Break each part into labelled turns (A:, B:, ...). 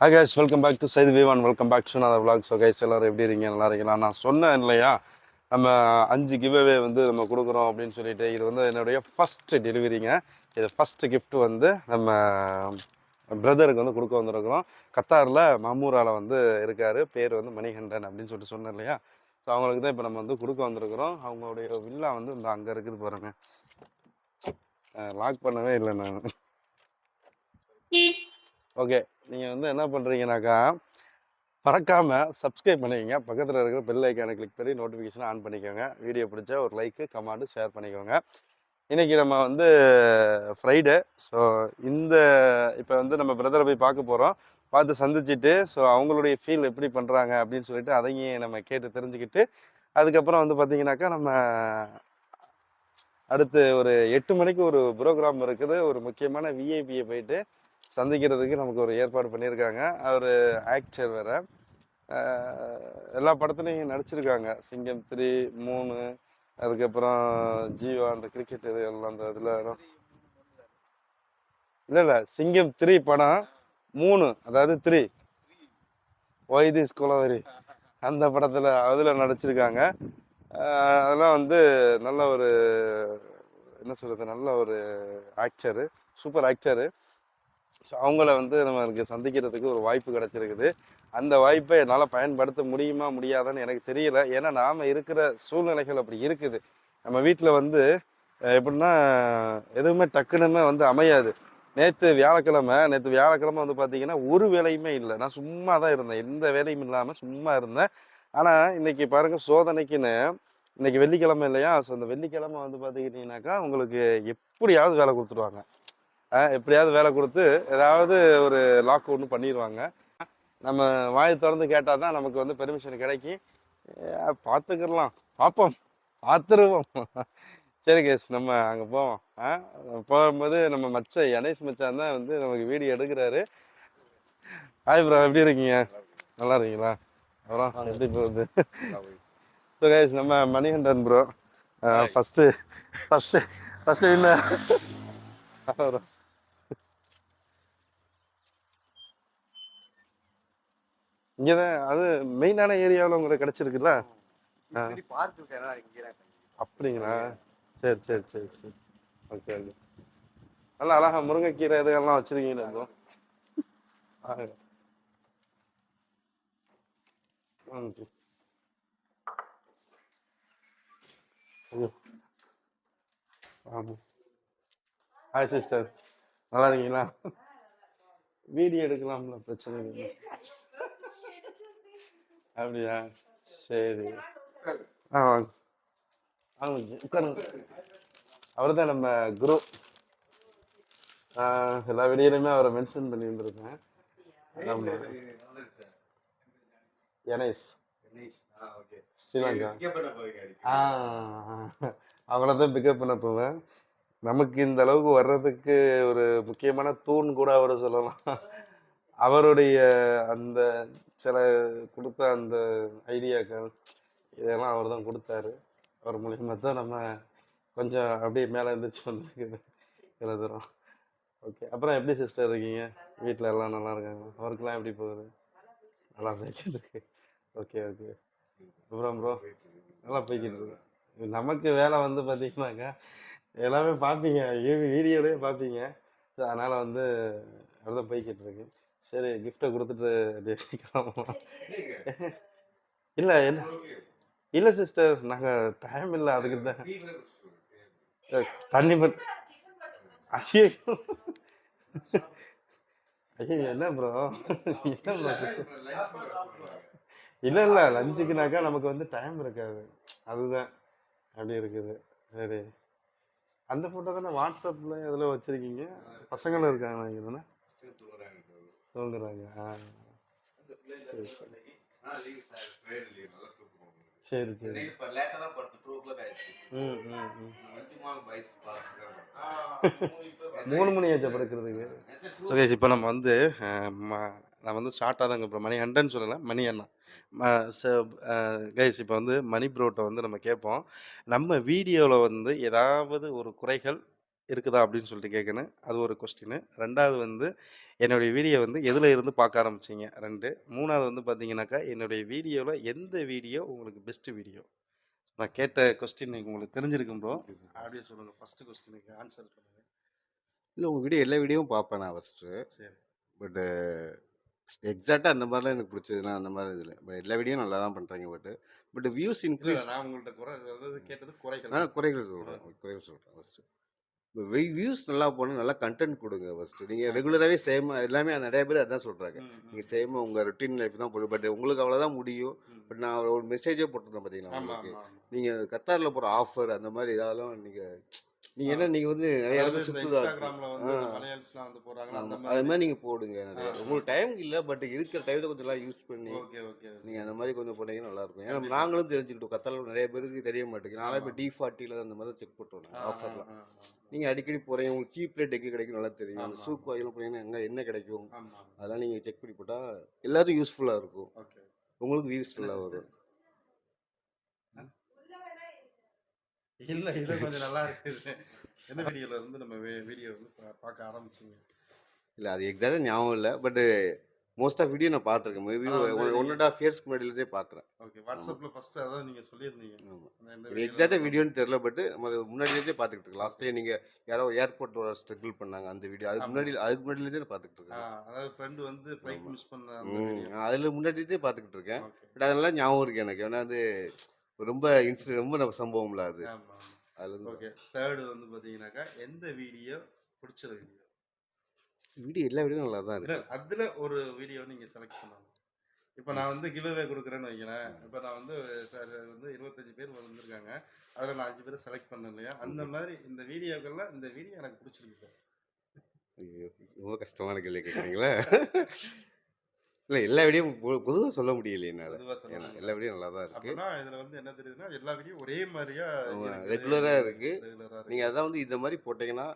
A: hi guys welcome back to Saidu Vivan welcome back to நான் vlog so guys எல்லோரும் எப்படி இருக்கீங்க நல்லா இருக்கீங்களா நான் சொன்னேன் இல்லையா நம்ம அஞ்சு கிவ்அவே வந்து நம்ம கொடுக்குறோம் அப்படின்னு சொல்லிட்டு இது வந்து என்னுடைய ஃபஸ்ட்டு டெலிவரிங்க இது ஃபஸ்ட்டு கிஃப்ட் வந்து நம்ம பிரதருக்கு வந்து கொடுக்க வந்திருக்கிறோம் கத்தாரில் மாமூராவில் வந்து இருக்கார் பேர் வந்து மணிகண்டன் அப்படின்னு சொல்லிட்டு சொன்னேன் இல்லையா ஸோ அவங்களுக்கு தான் இப்போ நம்ம வந்து கொடுக்க வந்திருக்கிறோம் அவங்களுடைய வில்லா வந்து இந்த அங்கே இருக்குது பாருங்கள் லாக் பண்ணவே இல்லை நான் ஓகே நீங்கள் வந்து என்ன பண்ணுறீங்கனாக்கா மறக்காமல் சப்ஸ்கிரைப் பண்ணிக்கோங்க பக்கத்தில் இருக்கிற பெல் ஐக்கானை கிளிக் பண்ணி நோட்டிஃபிகேஷன் ஆன் பண்ணிக்கோங்க வீடியோ பிடிச்ச ஒரு லைக்கு கமெண்ட்டு ஷேர் பண்ணிக்கோங்க இன்றைக்கி நம்ம வந்து ஃப்ரைடே ஸோ இந்த இப்போ வந்து நம்ம பிரதரை போய் பார்க்க போகிறோம் பார்த்து சந்திச்சுட்டு ஸோ அவங்களுடைய ஃபீல் எப்படி பண்ணுறாங்க அப்படின்னு சொல்லிட்டு அதையும் நம்ம கேட்டு தெரிஞ்சுக்கிட்டு அதுக்கப்புறம் வந்து பார்த்திங்கனாக்கா நம்ம அடுத்து ஒரு எட்டு மணிக்கு ஒரு ப்ரோக்ராம் இருக்குது ஒரு முக்கியமான விஐபியை போயிட்டு சந்திக்கிறதுக்கு நமக்கு ஒரு ஏற்பாடு பண்ணியிருக்காங்க அவர் ஆக்டர் வேறு எல்லா படத்துலையும் நடிச்சிருக்காங்க சிங்கம் த்ரீ மூணு அதுக்கப்புறம் ஜீவா அந்த கிரிக்கெட் இது எல்லாம் அந்த இதில் இல்லை இல்லை சிங்கம் த்ரீ படம் மூணு அதாவது த்ரீ வைதிஸ் குலவரி அந்த படத்தில் அதில் நடிச்சிருக்காங்க அதெல்லாம் வந்து நல்ல ஒரு என்ன சொல்கிறது நல்ல ஒரு ஆக்டரு சூப்பர் ஆக்டரு ஸோ அவங்கள வந்து நமக்கு சந்திக்கிறதுக்கு ஒரு வாய்ப்பு கிடச்சிருக்குது அந்த வாய்ப்பை என்னால் பயன்படுத்த முடியுமா முடியாதான்னு எனக்கு தெரியல ஏன்னா நாம் இருக்கிற சூழ்நிலைகள் அப்படி இருக்குது நம்ம வீட்டில் வந்து எப்படின்னா எதுவுமே டக்குன்னு வந்து அமையாது நேற்று வியாழக்கிழமை நேற்று வியாழக்கிழமை வந்து பார்த்தீங்கன்னா ஒரு வேலையுமே இல்லை நான் சும்மா தான் இருந்தேன் எந்த வேலையும் இல்லாமல் சும்மா இருந்தேன் ஆனால் இன்றைக்கி பாருங்கள் சோதனைக்குன்னு இன்றைக்கி வெள்ளிக்கிழமை இல்லையா ஸோ அந்த வெள்ளிக்கிழமை வந்து பார்த்துக்கிட்டிங்கனாக்கா உங்களுக்கு எப்படியாவது வேலை கொடுத்துருவாங்க எப்படியாவது வேலை கொடுத்து ஏதாவது ஒரு லாக் ஒன்று பண்ணிடுவாங்க நம்ம வாய் திறந்து கேட்டால் தான் நமக்கு வந்து பெர்மிஷன் கிடைக்கும் பார்த்துக்கிடலாம் பார்ப்போம் பார்த்துருவோம் சரி கேஸ் நம்ம அங்கே போவோம் ஆ போகும்போது நம்ம மச்ச எனேஷ் மச்சான் தான் வந்து நமக்கு வீடியோ எடுக்கிறாரு ஹாய் ப்ரோ எப்படி இருக்கீங்க நல்லா இருக்கீங்களா அப்புறம் எப்படி போகுது ஸோ கேஸ் நம்ம Manikandan bro first first first இல்லை அப்புறம் இங்கே தான் அது மெயினான ஏரியாவில் உங்களுக்கு கிடச்சிருக்குல்ல அப்படிங்களா சரி சரி சரி சரி ஓகே ஓகே நல்லா அழகா முருங்கைக்கீரை இதுகள்லாம் வச்சிருக்கீங்களா இப்போ ஹாய் சிஸ்டர் நல்லா இருக்கீங்களா வீடியோ எடுக்கலாம்ல பிரச்சனை இல்லை அப்படியா சரி ஆ வாங்க உட்காருங்க அவர் தான் நம்ம குரு எல்லா வெளியிலுமே அவரை மென்ஷன் பண்ணி இருந்திருக்கேன் எனேஷ் ஸ்ரீலங்கா அவங்கள தான் பிக்கப் பண்ண போவேன் நமக்கு இந்த அளவுக்கு வர்றதுக்கு ஒரு முக்கியமான தூண் கூட அவரை சொல்லலாம் அவருடைய அந்த சில கொடுத்த அந்த ஐடியாக்கள் இதெல்லாம் அவர் தான் கொடுத்தாரு அவர் மூலியமாக தான் நம்ம கொஞ்சம் அப்படியே மேலே எழுந்திரிச்சு வந்துருக்குது இவ்வளோ ஓகே அப்புறம் எப்படி சிஸ்டர் இருக்கீங்க வீட்டில் எல்லாம் நல்லா இருக்காங்க ஒர்க்லாம் எப்படி போகுது நல்லா போய்கிட்டு இருக்கு ஓகே ஓகே அப்புறம் ப்ரோ நல்லா போய்கிட்டு இருக்கு நமக்கு வேலை வந்து பார்த்தீங்கன்னாக்கா எல்லாமே பார்ப்பீங்க வீடியோலேயே பார்ப்பீங்க ஸோ அதனால் வந்து அதுதான் போய்கிட்டு இருக்கு சரி கிஃப்டை கொடுத்துட்டு இல்லை என்ன இல்லை சிஸ்டர் நாங்கள் டைம் இல்லை அதுக்கு தான் தண்ணி பட் ஐயோ என்ன ப்ரோ என்ன ப்ரோ இல்லை இல்லை லஞ்சுக்குனாக்கா நமக்கு வந்து டைம் இருக்காது அதுதான் அப்படி இருக்குது சரி அந்த ஃபோட்டோ தானே வாட்ஸ்அப்பில் இதில் வச்சுருக்கீங்க பசங்களும் இருக்காங்க இதுதானே தூங்குறாங்க சரி சரி இப்போ ம் ம் மூணு மணி ஆச்சு படுக்கிறதுக்கு சுரேஷ் இப்போ நம்ம வந்து நான் வந்து ஷார்ட்டாக தான் இப்போ மணி அண்டன் சொல்லலை மணி அண்ணா கைஸ் இப்போ வந்து மணி ப்ரோட்டை வந்து நம்ம கேட்போம் நம்ம வீடியோவில் வந்து ஏதாவது ஒரு குறைகள் இருக்குதா அப்படின்னு சொல்லிட்டு கேட்கணும் அது ஒரு கொஸ்டின் ரெண்டாவது வந்து என்னுடைய வீடியோ வந்து எதில் இருந்து பார்க்க ஆரம்பிச்சிங்க ரெண்டு மூணாவது வந்து பார்த்தீங்கன்னாக்கா என்னுடைய வீடியோவில் எந்த வீடியோ உங்களுக்கு பெஸ்ட்டு வீடியோ நான் கேட்ட கொஸ்டின் உங்களுக்கு தெரிஞ்சிருக்கும் ப்ரோ அப்படியே சொல்லுங்கள் ஃபஸ்ட்டு கொஸ்டினுக்கு ஆன்சர் சொல்லுங்கள்
B: இல்லை உங்கள் வீடியோ எல்லா வீடியோவும் பார்ப்பேன் நான் ஃபஸ்ட்டு சரி பட்டு எக்ஸாக்டாக அந்த மாதிரிலாம் எனக்கு பிடிச்சது நான் அந்த மாதிரி இதில் பட் எல்லா வீடியோ நல்லா தான் பண்ணுறேங்க பட் பட் வியூஸ் இன்க்ரீஸ்
A: நான் உங்கள்கிட்ட குறை கேட்டது
B: குறைகள் குறைகள் சொல்கிறேன் குறைகள் சொல்கிறேன் ஃபஸ்ட்டு வியூஸ் நல்லா போனால் நல்லா கண்டென்ட் கொடுங்க ஃபர்ஸ்ட் நீங்கள் ரெகுலராகவே சேம் எல்லாமே நிறைய பேர் அதான் சொல்கிறாங்க நீங்கள் சேம் உங்கள் ரொட்டீன் லைஃப் தான் போடுவோம் பட் உங்களுக்கு அவ்வளோதான் முடியும் பட் நான் ஒரு மெசேஜே போட்டிருந்தேன் பார்த்தீங்களா உங்களுக்கு நீங்கள் கத்தாரில் போகிற ஆஃபர் அந்த மாதிரி இதெல்லாம் நீங்கள் நீங்கள் என்ன நீங்கள் வந்து நிறைய இடத்துல சுற்றுதா அது மாதிரி நீங்கள் போடுங்க நிறையா உங்களுக்கு டைம் இல்லை பட் இருக்கிற டைமில் கொஞ்சம் எல்லாம் யூஸ் பண்ணி நீங்கள் அந்த மாதிரி கொஞ்சம் போனீங்கன்னா நல்லாயிருக்கும் ஏன்னா நாங்களும் தெரிஞ்சுக்கிட்டோம் கத்தாரில் நிறைய பேருக்கு தெரிய மாட்டேங்குது நானே இப்போ டி ஃபார்ட்டியில் அந்த மாதிரி தான் செக் பண்ணுறோம் ஆஃபர்லாம் நீங்கள் அடிக்கடி போகிறீங்க உங்களுக்கு சீப் ரேட் எங்கே கிடைக்கும் நல்லா தெரியும் சூக்கு வாயிலும் போனீங்கன்னா எங்கே என்ன கிடைக்கும் அதெல்லாம் நீங்கள் செக் பண்ணி போட்டால் எல்லாத்துக்கும் யூஸ்ஃபுல்லாக இருக்கும் உங்களுக்கு யூஸ்ஃபுல்லாக வரும்
A: இல்லை இது கொஞ்சம் நல்லா இருக்குது எந்த வீடியோல இருந்து நம்ம வீடியோ வந்து பார்க்க ஆரம்பிச்சிங்க
B: இல்ல அது எக்ஸாக்டாக ஞாபகம் இல்லை பட்டு மோஸ்ட் ஆஃப் வீடியோ நான் பார்த்துருக்கேன் மேபி ஒன் அண்ட் ஆஃப் இயர்ஸ்க்கு முன்னாடியிலே பார்க்குறேன்
A: ஓகே வாட்ஸ்அப்பில் ஃபஸ்ட்டு அதான் நீங்கள் சொல்லியிருந்தீங்க
B: ஆமாம் எக்ஸாக்டாக வீடியோன்னு தெரியல பட் நம்ம முன்னாடியிலேருந்தே பார்த்துக்கிட்டு இருக்கு லாஸ்ட் டைம் நீங்கள் யாரோ ஏர்போர்ட் வர ஸ்ட்ரகிள் பண்ணாங்க அந்த வீடியோ அதுக்கு முன்னாடி அதுக்கு முன்னாடியிலேருந்தே நான் பார்த்துக்கிட்டு
A: இருக்கேன் அதாவது ஃப்ரெண்டு வந்து ஃப்ளைட் மிஸ்
B: பண்ண அதில் முன்னாடியே பார்த்துக்கிட்டு இருக்கேன் பட் அதெல்லாம் ஞாபகம் இருக்குது எனக்கு ஏன்னா அது ரொம்ப இன்சிடென்ட் ரொம்ப நம்ம சம்பவம்ல அது
A: அதுல ஓகே தேர்டு வந்து பாத்தீங்கன்னாக்கா எந்த வீடியோ பிடிச்ச வீடியோ
B: வீடியோ எல்லா வீடியோ நல்லா தான் இருக்கு
A: அதுல ஒரு வீடியோ நீங்க செலக்ட் பண்ணணும் இப்போ நான் வந்து கிவ் அவே கொடுக்குறேன்னு வைக்கிறேன் இப்போ நான் வந்து சார் வந்து இருபத்தஞ்சு பேர் வந்திருக்காங்க அதில் நான் அஞ்சு பேர் செலக்ட் பண்ணேன் இல்லையா அந்த மாதிரி இந்த வீடியோக்கள்ல இந்த வீடியோ எனக்கு பிடிச்சிருக்கு
B: ரொம்ப கஷ்டமான கேள்வி கேட்குறீங்களா இல்லை எல்லா வீடியும் பொதுவாக சொல்ல முடியல என்னால் எல்லா வீடியும் நல்லா தான் இருக்கு
A: இதில் வந்து என்ன தெரியுதுன்னா எல்லா வீடியும் ஒரே மாதிரியா
B: ரெகுலராக இருக்கு நீங்கள் அதான் வந்து இந்த மாதிரி போட்டீங்கன்னா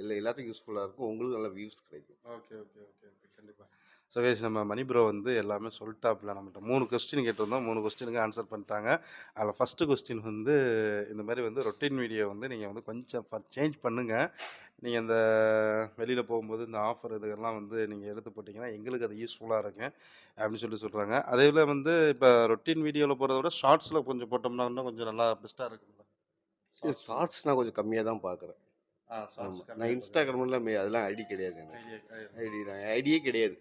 B: இல்லை எல்லாத்துக்கும் யூஸ்ஃபுல்லாக இருக்கும் உங்களுக்கு நல்ல வியூஸ் கிடைக்கும்
A: ஓகே ஓகே ஓகே ஓகே கண்டிப்பாக ஸோ நம்ம மணி ப்ரோ வந்து எல்லாமே சொல்லிட்டாப்ல நம்மகிட்ட மூணு கொஸ்டின் கேட்டிருந்தோம் மூணு கொஸ்டினுக்கு ஆன்சர் பண்ணிட்டாங்க அதில் ஃபஸ்ட்டு கொஸ்டின் வந்து இந்த மாதிரி வந்து ரொட்டீன் வீடியோ வந்து நீங்கள் வந்து கொஞ்சம் சேஞ்ச் பண்ணுங்கள் நீங்கள் இந்த வெளியில் போகும்போது இந்த ஆஃபர் இதுக்கெல்லாம் வந்து நீங்கள் எடுத்து போட்டிங்கன்னா எங்களுக்கு அது யூஸ்ஃபுல்லாக இருக்கும் அப்படின்னு சொல்லி சொல்கிறாங்க அதே போல் வந்து இப்போ ரொட்டீன் வீடியோவில் போகிறத விட ஷார்ட்ஸில் கொஞ்சம் போட்டோம்னா இன்னும் கொஞ்சம் நல்லா பெஸ்ட்டாக இருக்கும்
B: ஷார்ட்ஸ் நான் கொஞ்சம் கம்மியாக தான் பார்க்குறேன் நான் இன்ஸ்டாகிராம்லாம் அதெல்லாம் ஐடி கிடையாது எனக்கு ஐடி ஐடியே கிடையாது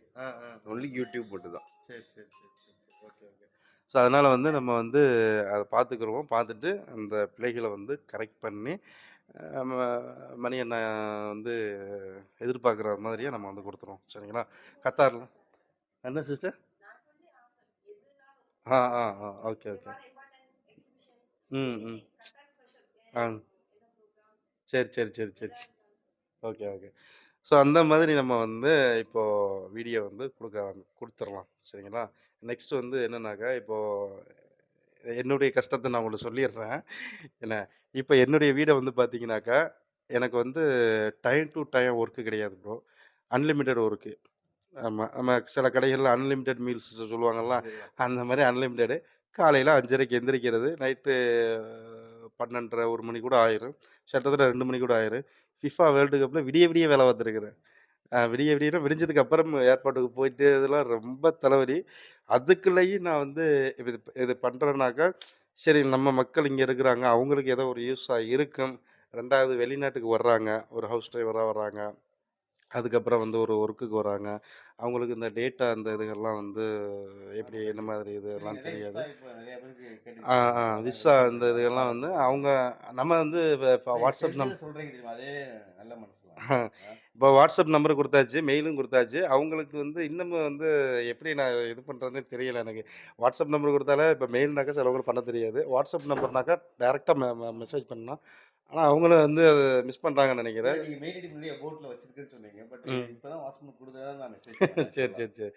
B: ஒன்லி யூடியூப் மட்டும் தான் சரி சரி சரி சரி
A: ஓகே ஓகே ஸோ அதனால் வந்து நம்ம வந்து அதை பார்த்துக்குருவோம் பார்த்துட்டு அந்த பிள்ளைகளை வந்து கரெக்ட் பண்ணி நம்ம மணி என்ன வந்து எதிர்பார்க்குற மாதிரியே நம்ம வந்து கொடுத்துருவோம் சரிங்களா கத்தாரில் என்ன சிஸ்டர் ஆ ஆ ஆ ஓகே ஓகே ம் ம் ஆ சரி சரி சரி சரி சரி ஓகே ஓகே ஸோ அந்த மாதிரி நம்ம வந்து இப்போது வீடியோ வந்து கொடுக்க கொடுத்துடலாம் சரிங்களா நெக்ஸ்ட் வந்து என்னன்னாக்கா இப்போது என்னுடைய கஷ்டத்தை நான் உங்களுக்கு சொல்லிடுறேன் என்ன இப்போ என்னுடைய வீடை வந்து பார்த்தீங்கன்னாக்கா எனக்கு வந்து டைம் டு டைம் ஒர்க்கு கிடையாது ப்ரோ அன்லிமிட்டெட் ஒர்க்கு ஆமாம் நம்ம சில கடைகளில் அன்லிமிட்டெட் மீல்ஸ் சொல்லுவாங்கள்ல அந்த மாதிரி அன்லிமிட்டடு காலையில் அஞ்சரைக்கு எந்திரிக்கிறது நைட்டு பன்னெண்டரை ஒரு மணி கூட ஆயிரும் சட்டத்தில் ரெண்டு மணி கூட ஆயிரும் ஃபிஃபா வேர்ல்டு கப்பில் விடிய விடிய வேலை பார்த்துருக்குறேன் விடிய விடியனா விடிஞ்சதுக்கு அப்புறம் ஏற்பாட்டுக்கு போயிட்டு இதெல்லாம் ரொம்ப தலைவலி அதுக்குள்ளேயும் நான் வந்து இது இது பண்ணுறேன்னாக்கா சரி நம்ம மக்கள் இங்கே இருக்கிறாங்க அவங்களுக்கு ஏதோ ஒரு யூஸாக இருக்கும் ரெண்டாவது வெளிநாட்டுக்கு வர்றாங்க ஒரு ஹவுஸ் ட்ரைவராக வர்றாங்க அதுக்கப்புறம் வந்து ஒரு ஒர்க்குக்கு வராங்க அவங்களுக்கு இந்த டேட்டா அந்த இதுகள்லாம் வந்து எப்படி என்ன மாதிரி இது எல்லாம் தெரியாது விசா அந்த இதுகள்லாம் வந்து அவங்க நம்ம வந்து இப்போ வாட்ஸ்அப் நம்பர் இப்போ வாட்ஸ்அப் நம்பர் கொடுத்தாச்சு மெயிலும் கொடுத்தாச்சு அவங்களுக்கு வந்து இன்னமும் வந்து எப்படி நான் இது பண்ணுறதுனே தெரியல எனக்கு வாட்ஸ்அப் நம்பர் கொடுத்தாலே இப்போ மெயில்னாக்கா சிலவங்களுக்கு பண்ண தெரியாது வாட்ஸ்அப் நம்பர்னாக்கா டேரெக்டாக மெசேஜ் பண்ணால் ஆனால் அவங்களும் வந்து அது மிஸ் பண்ணுறாங்கன்னு நினைக்கிறேன்
B: நீங்கள் மெயில் ஐடி முன்னாடியே போட்டில் வச்சிருக்கேன்னு சொன்னீங்க பட் இப்போ தான் வாட்ஸ்அப் கொடுத்தா தான்
A: சரி சரி சரி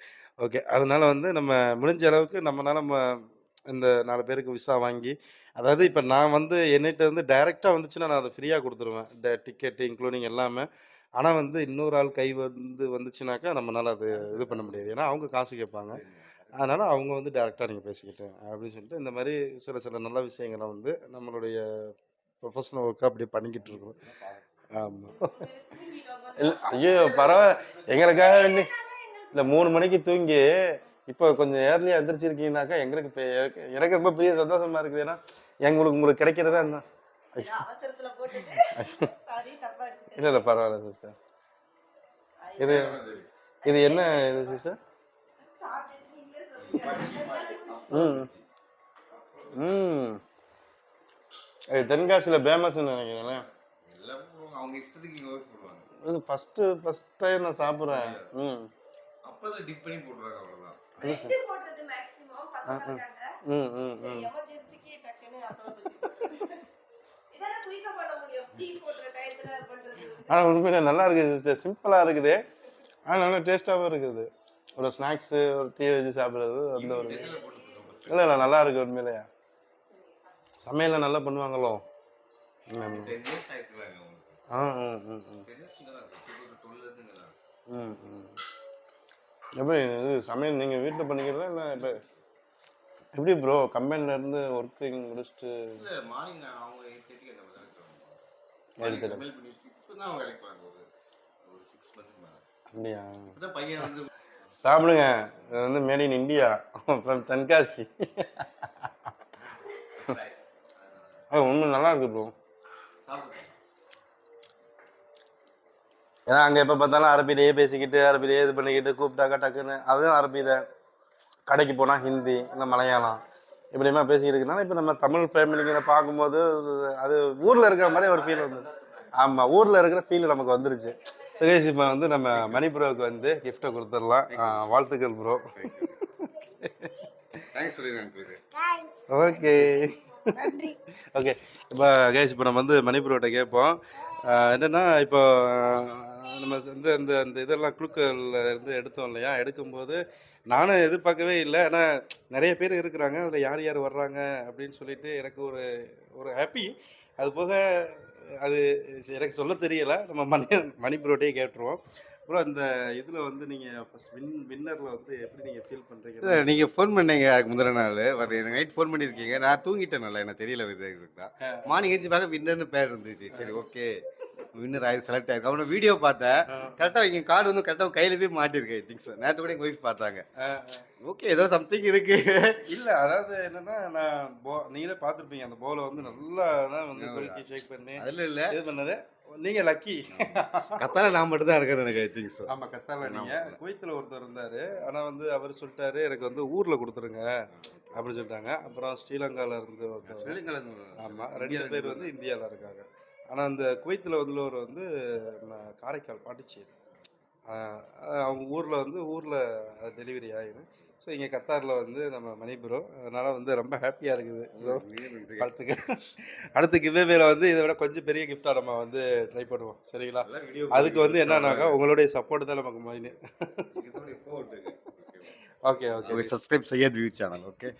A: ஓகே அதனால் வந்து நம்ம முடிஞ்ச அளவுக்கு நம்மளால் நம்ம இந்த நாலு பேருக்கு விசா வாங்கி அதாவது இப்போ நான் வந்து என்னிட்ட வந்து டைரெக்டாக வந்துச்சுன்னா நான் அதை ஃப்ரீயாக கொடுத்துருவேன் இந்த டிக்கெட்டு இன்க்ளூடிங் எல்லாமே ஆனால் வந்து இன்னொரு ஆள் கை வந்து வந்துச்சுனாக்கா நம்மளால் அது இது பண்ண முடியாது ஏன்னா அவங்க காசு கேட்பாங்க அதனால் அவங்க வந்து டேரெக்டாக நீங்கள் பேசிக்கிட்டேன் அப்படின்னு சொல்லிட்டு இந்த மாதிரி சில சில நல்ல விஷயங்களை வந்து நம்மளுடைய ப்ரொஃபஷனல் ஒர்க்காக அப்படி பண்ணிக்கிட்டு இருக்கோம் ஆமாம் இல்லை ஐயோ பரவாயில்ல எங்களுக்காக வேண்டி இல்லை மூணு மணிக்கு தூங்கி இப்போ கொஞ்சம் ஏர்லியாக எந்திரிச்சிருக்கீங்கனாக்கா எங்களுக்கு எனக்கு ரொம்ப பெரிய சந்தோஷமா இருக்குது ஏன்னா எங்களுக்கு உங்களுக்கு கிடைக்கிறதா இருந்தா இல்லை இல்லை பரவாயில்ல சிஸ்டர் இது இது என்ன இது சிஸ்டர் ம் ம் தென்காசியில் பேமஸ்ன்னு நினைக்கிறேன்
B: அவங்க இஷ்டத்துக்கு
A: இது ஃபர்ஸ்ட் ஃபர்ஸ்ட் டைம் நான் சாப்பிட்றேன் ம்
B: அப்போ டிப் பண்ணி போடுறாங்க ம் ம் ம்
A: ஆனால் உண்மையில நல்லா இருக்குது சிஸ்டர் சிம்பிளாக இருக்குது ஆனால் நல்லா டேஸ்ட்டாகவும் இருக்குது ஒரு ஸ்நாக்ஸு ஒரு டீ வச்சு சாப்பிட்றது அந்த ஒரு இல்லை இல்லை நல்லா இருக்கு உண்மையிலேயே சமையலில் நல்லா பண்ணுவாங்களோ ஆ எப்படி இது சமையல் நீங்கள் வீட்டில் பண்ணிக்கிறதா இல்லை இப்போ எப்படி ப்ரோ இருந்து ஒர்க்கிங் முடிச்சுட்டு அப்படியா சாப்பிடுங்க இது வந்து மேட் இன் இந்தியா அப்புறம் தென்காசி ஏ உண்மை நல்லா இருக்கு ப்ரோ ஏன்னா அங்கே எப்போ பார்த்தாலும் அரபிலேயே பேசிக்கிட்டு அரபிலேயே இது பண்ணிக்கிட்டு கூப்பிட்டாக்கா டக்குன்னு அதுவும் அரபி தான் கடைக்கு போனால் ஹிந்தி இல்லை மலையாளம் இப்படிமா பேசிக்கிட்டு இருக்கனால இப்போ நம்ம தமிழ் ஃபேமிலிங்கிற பார்க்கும்போது அது ஊரில் இருக்கிற மாதிரி ஒரு ஃபீல் வந்து ஆமாம் ஊரில் இருக்கிற ஃபீல் நமக்கு வந்துருச்சு சுகேஷ் இப்போ வந்து நம்ம மணிபுரோவுக்கு வந்து கிஃப்ட்டை கொடுத்துடலாம் வாழ்த்துக்கள் ப்ரோ ஓகே ஓகே இப்போ கேஷ் இப்போ நம்ம வந்து மணிப்பூர்கிட்ட கேட்போம் என்னென்னா இப்போ நம்ம இந்த இந்த அந்த இதெல்லாம் குழுக்கள் இருந்து எடுத்தோம் இல்லையா எடுக்கும்போது நானும் எதிர்பார்க்கவே இல்லை ஆனால் நிறைய பேர் இருக்கிறாங்க அதில் யார் யார் வர்றாங்க அப்படின்னு சொல்லிட்டு எனக்கு ஒரு ஒரு ஹாப்பி அது போக அது எனக்கு சொல்ல தெரியலை நம்ம மணி மணிப்பூர்கிட்டையே கேட்டுருவோம் ப்ரோ இந்த இதில் வந்து நீங்கள் ஃபஸ்ட் வின் வின்னரில் வந்து எப்படி நீங்கள் ஃபீல் பண்ணுறீங்க
B: நீங்கள் ஃபோன் பண்ணீங்க முந்தின நாள் அது எனக்கு நைட் ஃபோன் பண்ணியிருக்கீங்க நான் தூங்கிட்டேன் நல்லா எனக்கு தெரியல மார்னிங் எழுந்து பார்க்க வின்னர்னு பேர் இருந்துச்சு சரி ஓகே வின்னர் ஆகி செலக்ட் ஆயிருக்கு அவனை வீடியோ பார்த்தேன் கரெக்டாக இங்கே கார்டு வந்து கரெக்டாக கையில போய் மாட்டிருக்கேன் திங்ஸ் நேற்று கூட எங்கள் ஒய்ஃப் பார்த்தாங்க ஓகே ஏதோ சம்திங் இருக்கு
A: இல்லை அதாவது என்னன்னா நான் போ நீங்களே பார்த்துருப்பீங்க அந்த போலை வந்து நல்லா தான் வந்து ஷேக் பண்ணி
B: அதில் இல்லை இது பண்ணது நீங்க லக்கி கத்தால நான் மட்டும் தான் இருக்கிறேன் எனக்கு ஐ திங்க் ஸோ
A: ஆமா கத்தால நீங்க குவைத்தில் ஒருத்தர் இருந்தாரு ஆனா வந்து அவர் சொல்லிட்டாரு எனக்கு வந்து ஊர்ல கொடுத்துருங்க அப்படின்னு சொல்லிட்டாங்க அப்புறம் ஸ்ரீலங்கால இருந்து ஆமா ரெண்டு பேர் வந்து இந்தியாவில் இருக்காங்க ஆனா அந்த குவைத்தில் வந்துள்ளவர் வந்து காரைக்கால் பாண்டிச்சேரி அவங்க ஊரில் வந்து ஊரில் டெலிவரி ஆயிடும் ஸோ இங்கே கத்தாரில் வந்து நம்ம மணி ப்ரோ அதனால் வந்து ரொம்ப ஹாப்பியாக இருக்குது ப்ரோ அடுத்துக்கு அடுத்த கிவ்வேவேல வந்து இதை விட கொஞ்சம் பெரிய கிஃப்டாக நம்ம வந்து ட்ரை பண்ணுவோம் சரிங்களா அதுக்கு வந்து என்னன்னாக்கா உங்களுடைய சப்போர்ட் தான் நமக்கு மெயின்
B: ஓகே ஓகே சப்ஸ்கிரைப் செய்ய view channel okay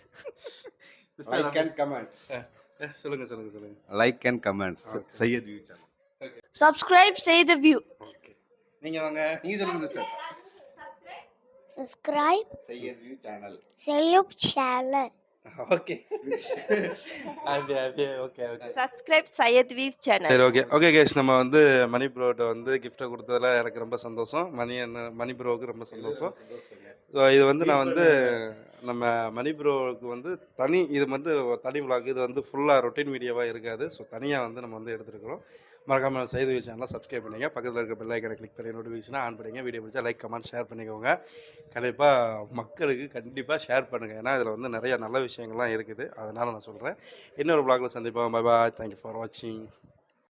B: like and comments சொல்லுங்கள் சொல்லுங்கள் சொல்லுங்கள் லைக் அண்ட் கமெண்ட்ஸ் செய்ய வியூ சேனல்
C: சப்ஸ்கிரைப் செய்த வியூ ஓகே
A: நீங்கள் வாங்க நீ சொல்லுங்கள் சார்
C: subscribe
B: செய்யு சேனல்
C: செல்லுப் சேனல்
A: ஓகே அப்படியே okay
C: okay Syed channel
A: okay okay நம்ம வந்து மணி வந்து கிஃப்ட்டை கொடுத்ததுல எனக்கு ரொம்ப சந்தோஷம் மணி மணி ப்ரோவுக்கு ரொம்ப சந்தோஷம் ஸோ இது வந்து நான் வந்து நம்ம மணி ப்ரோவுக்கு வந்து தனி இது வந்து தனி விளாக் இது வந்து ஃபுல்லாக ரொட்டீன் மீடியாவாக இருக்காது ஸோ தனியாக வந்து நம்ம வந்து எடுத்துருக்கிறோம் மறக்காமல் செய்து சேனலை சப்ஸ்கிரைப் பண்ணுங்கள் பக்கத்தில் இருக்க பெல் ஐக்கனை கிளிக் பண்ணி நோட்டிஃபிகேஷனை ஆன் பண்ணுங்கள் வீடியோ பிடிச்சா லைக் கமெண்ட் ஷேர் பண்ணிக்கோங்க கண்டிப்பாக மக்களுக்கு கண்டிப்பாக ஷேர் பண்ணுங்கள் ஏன்னா இதில் வந்து நிறையா நல்ல விஷயங்கள்லாம் இருக்குது அதனால் நான் சொல்கிறேன் இன்னொரு பிளாகில் சந்திப்போம் பாய் பாய் தேங்க்யூ ஃபார் வாட்சிங்